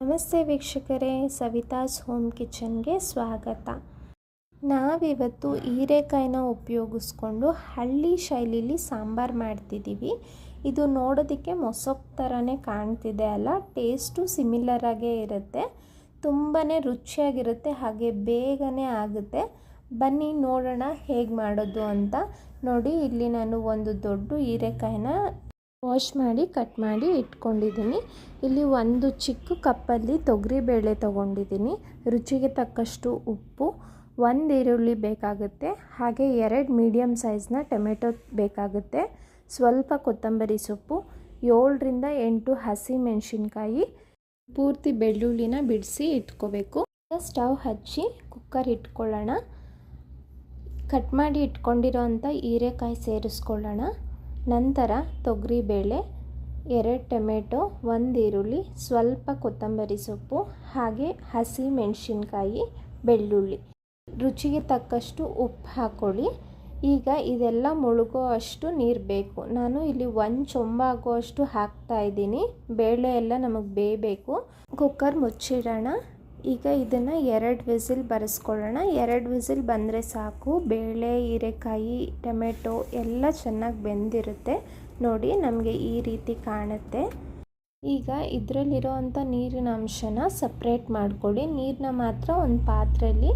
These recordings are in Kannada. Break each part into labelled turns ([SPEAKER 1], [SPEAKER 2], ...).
[SPEAKER 1] ನಮಸ್ತೆ ವೀಕ್ಷಕರೇ ಸವಿತಾಸ್ ಹೋಮ್ ಕಿಚನ್ಗೆ ಸ್ವಾಗತ. ನಾವಿವತ್ತು ಹೀರೆಕಾಯಿನ ಉಪಯೋಗಿಸ್ಕೊಂಡು ಹಳ್ಳಿ ಶೈಲಿಲಿ ಸಾಂಬಾರು ಮಾಡ್ತಿದ್ದೀವಿ ಇದು ನೋಡೋದಕ್ಕೆ ಮೊಸಪ್ಪು ಥರನೇ ಕಾಣ್ತಿದೆ ಅಲ್ಲ ಟೇಸ್ಟು ಸಿಮಿಲರಾಗೇ ಇರುತ್ತೆ. ತುಂಬಾ ರುಚಿಯಾಗಿರುತ್ತೆ, ಹಾಗೆ ಬೇಗನೆ ಆಗುತ್ತೆ. ಬನ್ನಿ ನೋಡೋಣ ಹೇಗೆ ಮಾಡೋದು ಅಂತ. ನೋಡಿ, ಇಲ್ಲಿ ನಾನು ಒಂದು ದೊಡ್ಡ ಹೀರೆಕಾಯಿನ ವಾಶ್ ಮಾಡಿ, ಕಟ್ ಮಾಡಿ ಇಟ್ಕೊಂಡಿದ್ದೀನಿ. ಇಲ್ಲಿ ಒಂದು ಚಿಕ್ಕ ಕಪ್ಪಲ್ಲಿ ತೊಗರಿಬೇಳೆ ತೊಗೊಂಡಿದ್ದೀನಿ. ರುಚಿಗೆ ತಕ್ಕಷ್ಟು ಉಪ್ಪು, ಒಂದು ಈರುಳ್ಳಿ ಬೇಕಾಗುತ್ತೆ. ಹಾಗೆ ಎರಡು ಮೀಡಿಯಮ್ ಸೈಜ್ನ ಟೊಮೆಟೊ ಬೇಕಾಗುತ್ತೆ. ಸ್ವಲ್ಪ ಕೊತ್ತಂಬರಿ ಸೊಪ್ಪು, ಏಳರಿಂದ ಎಂಟು ಹಸಿ ಮೆಣಸಿನ್ಕಾಯಿ. ಪೂರ್ತಿ ಬೆಳ್ಳುಳ್ಳಿನ ಬಿಡಿಸಿ ಇಟ್ಕೋಬೇಕು. ಸ್ಟವ್ ಹಚ್ಚಿ ಕುಕ್ಕರ್ ಇಟ್ಕೊಳ್ಳೋಣ. ಕಟ್ ಮಾಡಿ ಇಟ್ಕೊಂಡಿರೋ ಅಂಥ ಹೀರೆಕಾಯಿ ಸೇರಿಸ್ಕೊಳ್ಳೋಣ. ನಂತರ ತೊಗರಿಬೇಳೆ ಎರಡು ಟೊಮೆಟೊ, ಒಂದು ಈರುಳ್ಳಿ, ಸ್ವಲ್ಪ ಕೊತ್ತಂಬರಿ ಸೊಪ್ಪು, ಹಾಗೆ ಹಸಿ ಮೆಣಸಿನ್ಕಾಯಿ ಬೆಳ್ಳುಳ್ಳಿ. ರುಚಿಗೆ ತಕ್ಕಷ್ಟು ಉಪ್ಪು ಹಾಕ್ಕೊಳ್ಳಿ ಈಗ ಇದೆಲ್ಲ ಮುಳುಗೋ ಅಷ್ಟು ನೀರು ಬೇಕು. ನಾನು ಇಲ್ಲಿ ಒಂದು ಚೊಂಬ ಅಷ್ಟು ಹಾಕ್ತಾ ಇದ್ದೀನಿ. ಬೇಳೆ ಎಲ್ಲ ನಮಗೆ ಬೇಯಬೇಕು ಕುಕ್ಕರ್ ಮುಚ್ಚಿಡೋಣ. ಈಗ ಇದನ್ನು ಎರಡು ವಿಸಿಲ್ ಬರೆಸ್ಕೊಳ್ಳೋಣ. ಎರಡು ವಿಸಿಲ್ ಬಂದರೆ ಸಾಕು. ಬೇಳೆ, ಹೀರೆಕಾಯಿ, ಟೊಮೆಟೊ ಎಲ್ಲ ಚೆನ್ನಾಗಿ ಬೆಂದಿರುತ್ತೆ. ನೋಡಿ ನಮಗೆ ಈ ರೀತಿ ಕಾಣುತ್ತೆ. ಈಗ ಇದರಲ್ಲಿರೋವಂಥ ನೀರಿನ ಅಂಶನ ಸಪ್ರೇಟ್ ಮಾಡ್ಕೊಳ್ಳಿ. ನೀರನ್ನ ಮಾತ್ರ ಒಂದು ಪಾತ್ರೆಯಲ್ಲಿ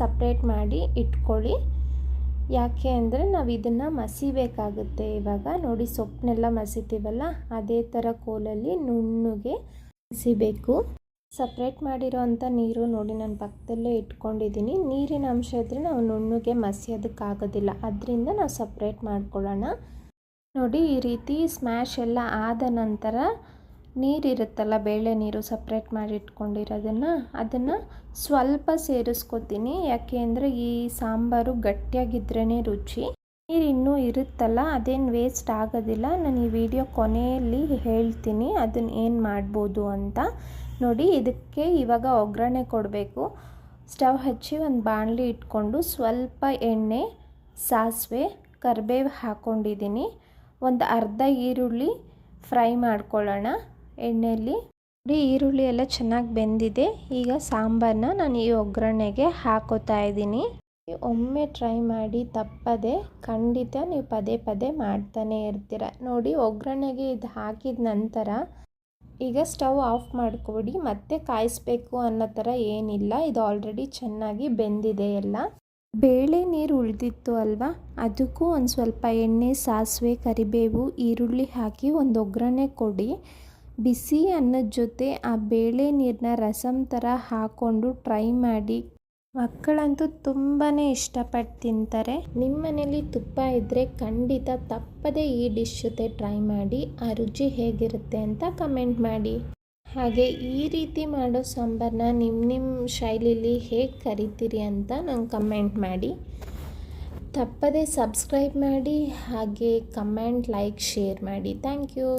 [SPEAKER 1] ಸಪ್ರೇಟ್ ಮಾಡಿ ಇಟ್ಕೊಳ್ಳಿ. ಯಾಕೆ ಅಂದರೆ ನಾವು ಇದನ್ನು ಮಸಿಬೇಕಾಗುತ್ತೆ ಇವಾಗ. ನೋಡಿ ಸೊಪ್ಪನ್ನೆಲ್ಲ ಮಸಿತೀವಲ್ಲ? ಅದೇ ಥರ ಕೋಲಲ್ಲಿ ನುಣ್ಣಗೆ ಮಸಿಬೇಕು. ಸಪ್ರೇಟ್ ಮಾಡಿರೋವಂಥ ನೀರು ನೋಡಿ ನಾನು ಪಕ್ಕದಲ್ಲೇ ಇಟ್ಕೊಂಡಿದ್ದೀನಿ. ನೀರಿನ ಅಂಶ ಇದ್ದರೆ ನಾವು ನುಣ್ಣಗೆ ಮಸಿಯೋದಕ್ಕಾಗೋದಿಲ್ಲ ಅದರಿಂದ ನಾವು ಸಪ್ರೇಟ್ ಮಾಡ್ಕೊಳ್ಳೋಣ. ನೋಡಿ ಈ ರೀತಿ ಸ್ಮ್ಯಾಶ್ ಎಲ್ಲ ಆದ ನಂತರ ನೀರಿರುತ್ತಲ್ಲ, ಬೇಳೆ ನೀರು ಸಪ್ರೇಟ್ ಮಾಡಿ ಇಟ್ಕೊಂಡಿರೋದನ್ನು, ಅದನ್ನು ಸ್ವಲ್ಪ ಸೇರಿಸ್ಕೊತೀನಿ. ಯಾಕೆ ಅಂದರೆ ಈ ಸಾಂಬಾರು ಗಟ್ಟಿಯಾಗಿದ್ರೇ ರುಚಿ. ನೀರು ಇನ್ನೂ ಇರುತ್ತಲ್ಲ, ಅದೇನು ವೇಸ್ಟ್ ಆಗೋದಿಲ್ಲ. ನಾನು ಈ ವಿಡಿಯೋ ಕೊನೆಯಲ್ಲಿ ಹೇಳ್ತೀನಿ, ಅದನ್ನು ಏನು ಮಾಡ್ಬೋದು ಅಂತ. ನೋಡಿ, ಇದಕ್ಕೆ ಇವಾಗ ಒಗ್ಗರಣೆ ಕೊಡಬೇಕು. ಸ್ಟವ್ ಹಚ್ಚಿ ಒಂದು ಬಾಣಲಿ ಇಟ್ಕೊಂಡು ಸ್ವಲ್ಪ ಎಣ್ಣೆ, ಸಾಸಿವೆ, ಕರಿಬೇವು ಹಾಕ್ಕೊಂಡಿದ್ದೀನಿ ಒಂದು ಅರ್ಧ ಈರುಳ್ಳಿ ಫ್ರೈ ಮಾಡ್ಕೊಳ್ಳೋಣ ಎಣ್ಣೆಯಲ್ಲಿ ನೋಡಿ, ಈರುಳ್ಳಿ ಎಲ್ಲ ಚೆನ್ನಾಗಿ ಬೆಂದಿದೆ. ಈಗ ಸಾಂಬಾರನ್ನ ನಾನು ಈ ಒಗ್ಗರಣೆಗೆ ಹಾಕೋತಾ ಇದ್ದೀನಿ. ಒಮ್ಮೆ ಟ್ರೈ ಮಾಡಿ ತಪ್ಪದೆ, ಖಂಡಿತ ನೀವು ಪದೇ ಪದೇ ಮಾಡ್ತಾನೆ ಇರ್ತೀರ. ನೋಡಿ, ಒಗ್ಗರಣೆಗೆ ಇದು ಹಾಕಿದ ನಂತರ ಈಗ ಸ್ಟವ್ ಆಫ್ ಮಾಡ್ಕೊಬಿಡಿ ಮತ್ತೆ ಕಾಯಿಸ್ಬೇಕು ಅನ್ನೋ ಥರ ಏನಿಲ್ಲ. ಇದು ಆಲ್ರೆಡಿ ಚೆನ್ನಾಗಿ ಬೆಂದಿದೆ ಎಲ್ಲ. ಬೇಳೆ ನೀರು ಉಳಿದಿತ್ತು ಅಲ್ವಾ? ಅದಕ್ಕೂ ಒಂದು ಸ್ವಲ್ಪ ಎಣ್ಣೆ, ಸಾಸಿವೆ, ಕರಿಬೇವು, ಈರುಳ್ಳಿ ಹಾಕಿ ಒಂದು ಒಗ್ಗರಣೆ ಕೊಡಿ. ಬಿಸಿ ಅನ್ನದ ಜೊತೆ ಆ ಬೇಳೆ ನೀರನ್ನ ರಸಮ್ ಥರ ಹಾಕ್ಕೊಂಡು ಟ್ರೈ ಮಾಡಿ ಮಕ್ಕಳಂತೂ ತುಂಬಾ ಇಷ್ಟಪಟ್ಟು ತಿಂತಾರೆ. ನಿಮ್ಮ ಮನೇಲಿ ತುಪ್ಪ ಇದ್ದರೆ ಖಂಡಿತ ತಪ್ಪದೇ ಈ ಡಿಶ್ ಜೊತೆ ಟ್ರೈ ಮಾಡಿ, ಆ ರುಚಿ ಹೇಗಿರುತ್ತೆ ಅಂತ ಕಮೆಂಟ್ ಮಾಡಿ. ಹಾಗೆ ಈ ರೀತಿ ಮಾಡೋ ಸಾಂಬಾರನ್ನ ನಿಮ್ಮ ನಿಮ್ಮ ಶೈಲಿಲಿ ಹೇಗೆ ಕರಿತೀರಿ ಅಂತ ನಂಗೆ ಕಮೆಂಟ್ ಮಾಡಿ. ತಪ್ಪದೇ ಸಬ್ಸ್ಕ್ರೈಬ್ ಮಾಡಿ, ಹಾಗೆ ಕಮೆಂಟ್, ಲೈಕ್, ಶೇರ್ ಮಾಡಿ. Thank you.